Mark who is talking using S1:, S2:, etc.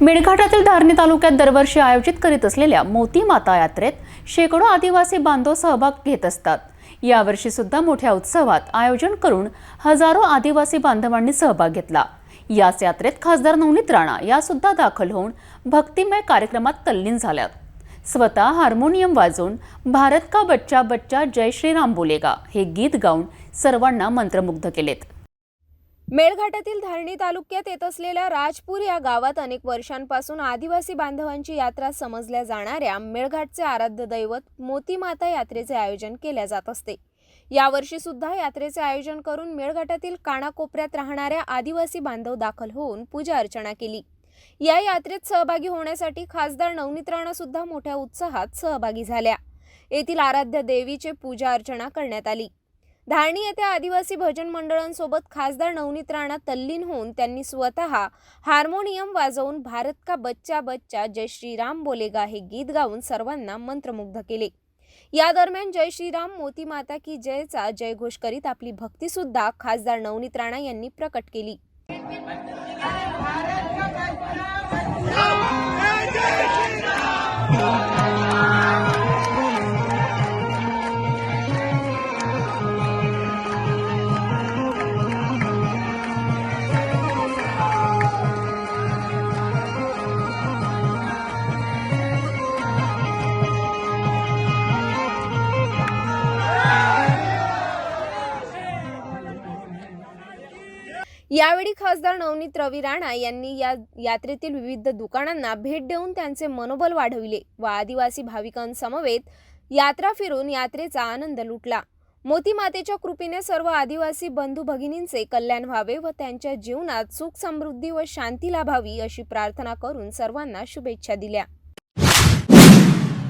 S1: मेळघाटातील धारणी तालुक्यात दरवर्षी आयोजित करीत असलेल्या मोती माता यात्रेत शेकडो आदिवासी बांधव सहभाग घेत असतात. यावर्षी सुद्धा मोठ्या उत्सवात आयोजन करून हजारो आदिवासी बांधवांनी सहभाग घेतला. याच यात्रेत खासदार नवनीत राणा या सुद्धा दाखल होऊन भक्तिमय कार्यक्रमात तल्लीन झाल्यात. स्वतः हार्मोनियम वाजवून भारत का बच्चा बच्चा जय श्रीराम बोलेगा हे गीत गाऊन सर्वांना मंत्रमुग्ध केलेत.
S2: मेळघाटातील धारणी तालुक्यात येत असलेल्या राजपूर या गावात अनेक वर्षांपासून आदिवासी बांधवांची यात्रा समजल्या जाणाऱ्या मेळघाटचे आराध्य दैवत मोतीमाता यात्रेचे आयोजन केले जात असते. यावर्षी सुद्धा यात्रेचे आयोजन करून मेळघाटातील कानाकोपऱ्यात राहणाऱ्या आदिवासी बांधव दाखल होऊन पूजा अर्चना केली. या यात्रेत सहभागी होण्यासाठी खासदार नवनीत राणा सुद्धा मोठ्या उत्साहात सहभागी झाल्या. येथील आराध्य देवीचे पूजा अर्चना करण्यात आली. धारणी येथे आदिवासी भजन मंडळांसोबत खासदार नवनीत राणा तल्लीन होऊन त्यांनी स्वतः हार्मोनियम वाजवून भारत का बच्चा बच्चा जय श्रीराम बोलेगा हे गीत गाऊन सर्वांना मंत्रमुग्ध केले. या दरम्यान जय श्रीराम मोती माता की जयचा जयघोष करीत आपली भक्ती सुद्धा खासदार नवनीत राणा यांनी प्रकट केली. यावेळी खासदार नवनीत रवी राणा यांनी या यात्रेतील विविध दुकानांना भेट देऊन त्यांचे मनोबल वाढविले व आदिवासी भाविकांसमवेत यात्रा फिरून यात्रेचा आनंद लुटला. मोती मातेच्या कृपेने सर्व आदिवासी बंधू भगिनींचे कल्याण व्हावे व त्यांच्या जीवनात सुख समृद्धी व शांती लाभावी अशी प्रार्थना करून सर्वांना शुभेच्छा दिल्या.